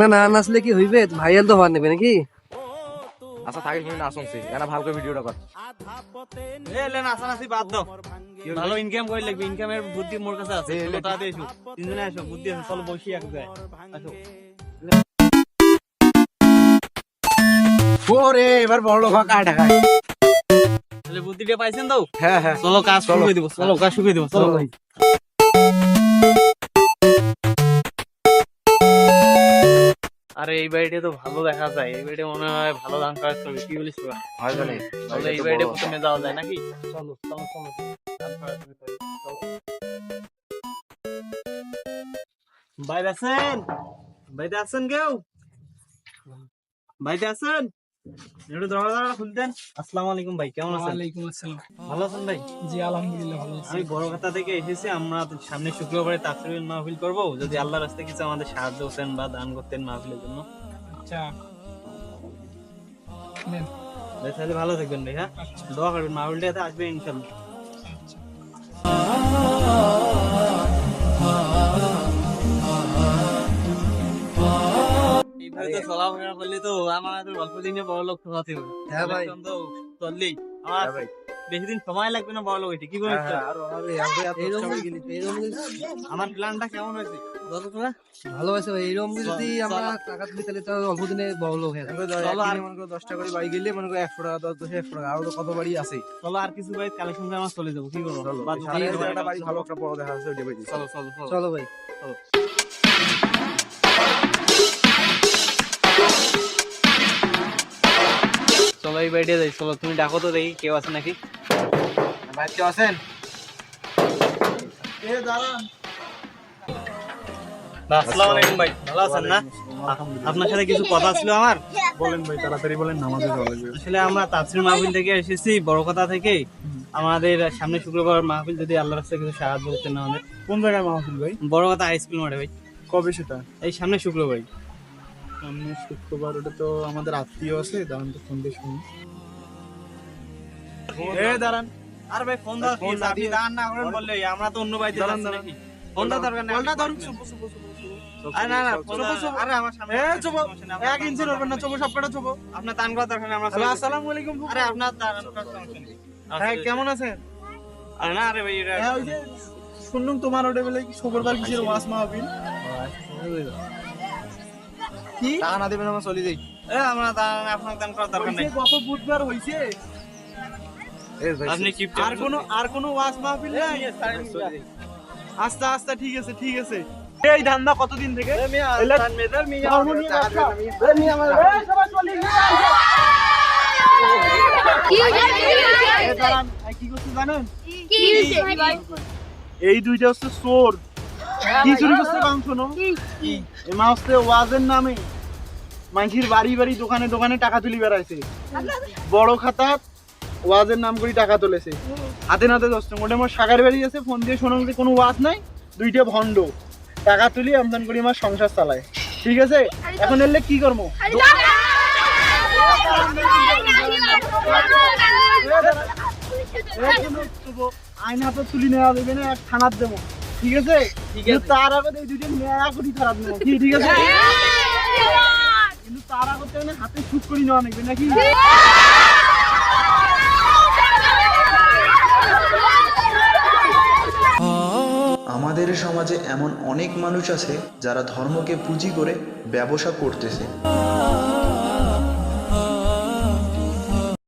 না না নাচলে কি হইবে? ভাইয়াল তো হওয়ার নেবে নাকি? আচ্ছা থাকিস আমি নাচ শুনছি এনা ভালকে ভিডিওটা কর। এ লে নাচা নাচি বাদ দাও। ভালো ইনকাম করে লাগবে ইনকামের বুদ্ধি মোর কাছে আছে চলো। তাড়াতাড়ি এসো তিনজনে আসো বুদ্ধি আছে চলো বসি এক জায়গায়। আসো। ওরে এবার বড় লোক কায় ঢাকায় তাহলে বুদ্ধিটা পাইছেন তো? হ্যাঁ হ্যাঁ। চলো কাজ শুরু করে দিব চলো কাজ শুরু করে দিব চলো ভাই। আরে এই বাড়িটা তো ভালো দেখা যায়। এই বাড়িটা মনে হয় ভালো দাম কাজ করবে কি বলিস হয় জানি। তাহলে এই বাড়িটা প্রথমে যাওয়া যায় নাকি? চলো চলো চলো। বাইরে আছেন? বাইরে আছেন কেউ? বাইরে আছেন? একটু দরজা দরজা খুলতেন আসসালামু আলাইকুম ভাই কেমন আছেন? ওয়ালাইকুম আসসালাম। ভালো আছেন ভাই? জি আলহামদুলিল্লাহ ভালো আছি। আমি বড় থেকে এসেছি আমরা সামনে শুক্রবারে তাফসিরুল মাহফিল করব। যদি আল্লাহর রাস্তায় কিছু আমাদের সাহায্য করতেন বা দান করতেন মাহফিলের জন্য। আচ্ছা। নেন ভালো থাকবেন ভাই হ্যাঁ? দোয়া করবেন মাহফিলটাতে আসবে ইনশাল্লাহ। তো চলাফেরা করলে তো আমাদের অল্প দিনে বড় লোক হতে হবে হ্যাঁ ভাই। তো চললেই আমার ভাই। বেশি দিন সময় লাগবে না বড় লোক কি আমার প্ল্যানটা কেমন হয়েছে ভালো আছে ভাই এইরকম যদি আমরা টাকা তুলি তাহলে তো অল্প দিনে বড় লোক হয়ে যাবে চলো আর- মনে করো দশ টাকা করে বাড়ি গেলে মনে করো একশো টাকা দশ দশ একশো টাকা আরও তো কত বাড়ি আছে চলো আর কিছু বাইক কালেকশন করে আমরা চলে যাব কি করব ভালো একটা বড় দেখা চলো চলো চলো। চলো ভাই। চলো। এই বাড়িতে যাই চলো তুমি ডাকো তো দেখি কেউ আছে নাকি। ভাই কেউ আছেন? আসসালামু ভাই ভালো আছেন না? আপনার সাথে কিছু কথা ছিল আমার? বলেন ভাই তাড়াতাড়ি বলেন নামাজে আসলে আমরা তাফসির মাহফিল থেকে এসেছি বড় কথা থেকে। আমাদের সামনে শুক্রবার মাহফিল যদি আল্লাহর রাস্তায় কিছু সাহায্য করতেন আমাদের। কোন জায়গায় মাহফিল ভাই? বড় কথা হাই স্কুল মাঠে ভাই। কবে সেটা? এই সামনে শুক্রবারই সামনে শুক্রবার ওটা তো আমাদের আত্মীয় আছে দাঁড়ান তো ফোন দিয়ে শুনি এ দাঁড়ান আর ভাই ফোন দাও আপনি দান না করেন বললে আমরা তো অন্য বাড়িতে দাঁড়ান, যাচ্ছি দাঁড়ান। নাকি ফোনটা দরকার নেই ফোনটা আপনি ধরুন পারেন। আরে না না ফোন দাও। আরে আমার সামনে এ, রাখেন, চুপো। সমস্যা নেই, আপনার এক ইঞ্চি করার না দরকার চোখো সব কটা চোখো আপনার দান করার দরকার আমরা হ্যালো চলে যাচ্ছি। আসসালামু আলাইকুম আরে আপনার দান করার সমস্যা নেই। হ্যাঁ আচ্ছা, কেমন আছেন আরে না আরে ভাই এটা হ্যাঁ শুনলাম তোমার ওটা বলে শুক্রবার কিসের ওয়াস মাহফিল কি? টাকা না দেবেন আমরা চলে যাই। এ, আমরা দান আপনার দান করার দরকার নেই। গত বুধবার হইছে আপনি কি আর কোনো আর কোনো ওয়াজ মাহফিল নাই? আস্তে আস্তে ঠিক আছে ঠিক আছে। এই ধান্দা কতদিন থেকে? এই দুইটা হচ্ছে চোর। কি চুরি করছে কারণ শোনো এই মা ওয়াজের নামে মানুষের বাড়ি বাড়ি দোকানে দোকানে টাকা তুলি বেড়াইছে বড় খাতাত ওয়াজের নাম করে টাকা তুলেছে হাতে নাতে আমার সাগার বাড়ি আছে ফোন দিয়ে শোনো যে কোনো ওয়াজ নাই দুইটা ভণ্ড টাকা তুলি আমদান করি আমার সংসার চালায় ঠিক আছে এখন এলে কি করব আইন হাতে তুলি নেওয়া দেবে না এক থানার দেবো ঠিক আছে? কিন্তু তার আগে এই দুইটা নেয়া করি কি ঠিক আছে? কিন্তু তার আগে তো হাতে শুট করি নেওয়া নেবে নাকি? আমাদের সমাজে এমন অনেক মানুষ আছে যারা ধর্মকে পুঁজি করে ব্যবসা করতেছে।